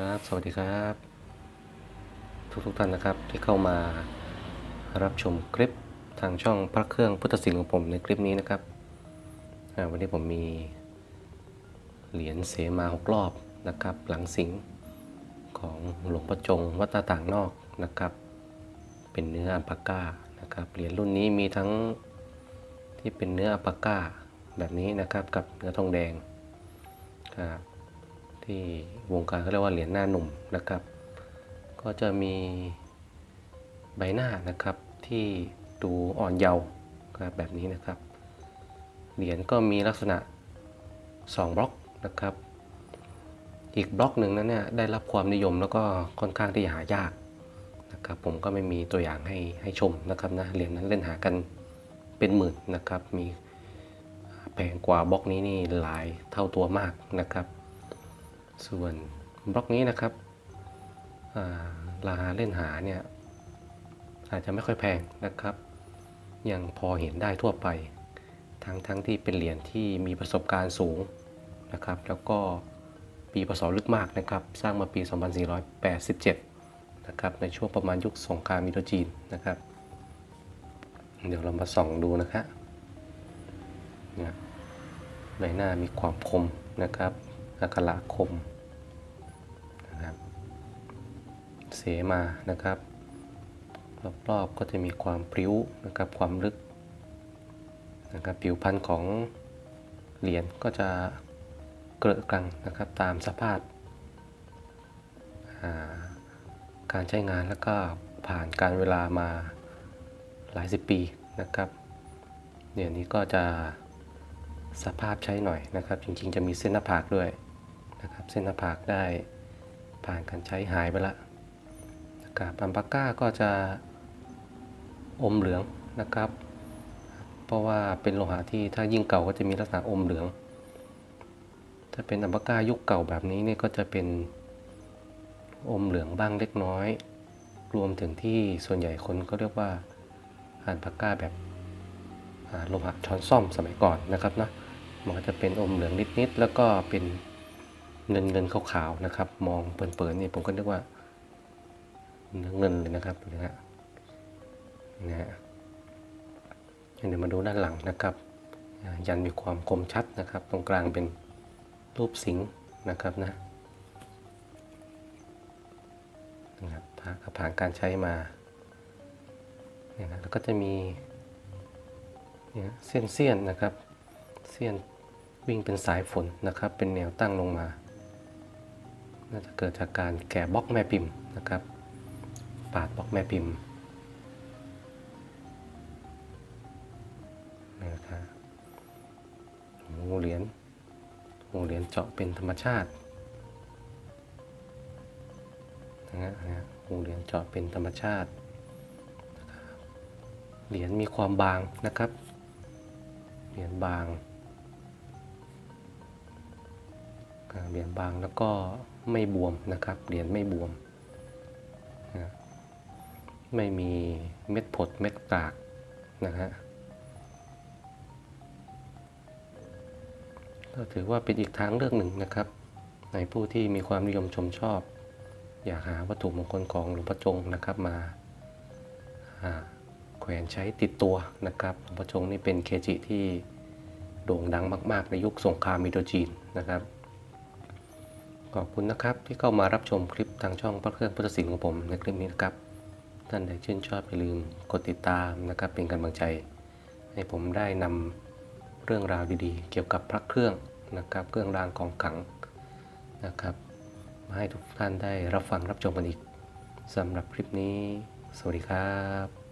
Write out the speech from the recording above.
ครับสวัสดีครับ ทุกทุกท่านนะครับที่เข้ามารับชมคลิปทางช่องพระเครื่องพุทธศิลป์ของผมในคลิปนี้นะครับวันนี้ผมมีเหรียญเสมาหกรอบนะครับ หลังสิงของหลวงพ่อจงวัดตาต่างนอกนะครับ เป็นเนื้ออัลปาก้านะครับเหรียญรุ่นนี้มีทั้งที่เป็นเนื้ออัลปาก้าแบบนี้นะครับกับเนื้อทองแดงครับ ที่วงการเขาเรียกว่าเหรียญหน้าหนุ่มนะครับ ก็จะมีใบหน้านะครับที่ดูอ่อนเยาว์แบบนี้นะครับ เหรียญก็มีลักษณะ 2 บล็อกนะครับ อีกบล็อกหนึ่งนั้นเนี่ยได้รับความนิยมแล้วก็ค่อนข้างที่หายากนะครับ ผมก็ไม่มีตัวอย่างให้ให้ชมนะครับนะเหรียญนั้นเล่นหากันเป็นหมื่นนะครับ มีแพงกว่าบล็อกนี้นี่หลายเท่าตัวมากนะครับ ส่วนบล็อกนี้นะครับอ่าราคาเล่นหาเนี่ยอาจจะไม่ค่อยแพงนะครับ ยังพอเห็นได้ทั่วไป ทั้งทั้งที่เป็นเหรียญที่มีประสบการณ์สูงนะครับ แล้วก็ปีพศลึกมากนะครับ สร้างมาปี 2487 นะครับ ในช่วงประมาณยุคสงครามมิโดจีนนะครับ เดี๋ยวเรามาส่องดูนะครับเนี่ยใบหน้ามีความคมนะครับ อักระคมนะครับเสมานะครับ รอบๆก็จะมีความพริ้วนะครับความลึกนะครับผิวพันธุ์ของเหรียญก็จะเกลอะกลังนะครับตามสภาพาการใช้งานแล้วก็ผ่านการเวลามาหลายสิบปีนะครับเหรียญนี้ก็จะ สภาพใช้หน่อยนะครับ จริงๆ จะมีเส้นหน้าผากด้วยนะครับ เส้นหน้าผากได้ผ่านการใช้หายไปละนะครับอัมปาก้าก็จะอมเหลืองนะครับ เพราะว่าเป็นโลหะที่ถ้ายิ่งเก่าก็จะมีลักษณะอมเหลือง ถ้าเป็นอัมปาก้ายุคเก่าแบบนี้เนี่ยก็จะเป็นอมเหลืองบ้างเล็กน้อย รวมถึงที่ส่วนใหญ่คนก็เรียกว่าอัมปาก้าแบบโลหะช้อนซ่อมสมัยก่อนนะครับนะ มันก็จะเป็นอมเหลืองนิดๆแล้วก็เป็นเงินเงินขาวๆนะครับ มองเปิดๆนี่ผมก็นึกว่าเงินเลยนะครับนะฮะนะฮะเดี๋ยวมาดูด้านหลังนะครับ ยันมีความคมชัดนะครับ ตรงกลางเป็นรูปสิงห์นะครับนะนะครับผ่านการใช้มาเนี่ยนะแล้วก็จะมีเส้นเสี้ยนนะครับ เสี้ยน วิ่งเป็นสายฝนนะครับ เป็นแนวตั้งลงมา น่าจะเกิดจากการแกะบล็อกแม่พิมพ์นะครับ ปาดบล็อกแม่พิมพ์นะครับหูเหรียญหูเหรียญเจาะเป็นธรรมชาตินะฮะหูเหรียญเจาะเป็นธรรมชาติ เหรียญมีความบางนะครับ เหรียญบาง เหรียญบางแล้วก็ไม่บวมนะครับ เหรียญไม่บวมนะไม่มีเม็ดผดเม็ดกากนะฮะก็ถือว่าเป็นอีกทางเลือกหนึ่งนะครับ ในผู้ที่มีความนิยมชมชอบ อยากหาวัตถุมงคลของหลวงพ่อจงนะครับมาแขวนใช้ติดตัวนะครับหลวงพ่อจงนี่เป็นเคจิที่โด่งดังมาก ๆ ในยุคสงครามมิโดจีนนะครับ ขอบคุณนะครับที่เข้ามารับชมคลิปทางช่องพระเครื่องพุทธศิลป์ของผมในคลิปนี้นะครับ ท่านใดชื่นชอบอย่าลืมกดติดตามนะครับเป็นกำลังใจ ให้ผมได้นำเรื่องราวดีๆ เกี่ยวกับพระเครื่องนะครับเครื่องรางของขลังนะครับมาให้ทุกท่านได้รับฟังรับชมกันอีกสำหรับคลิปนี้ สวัสดีครับ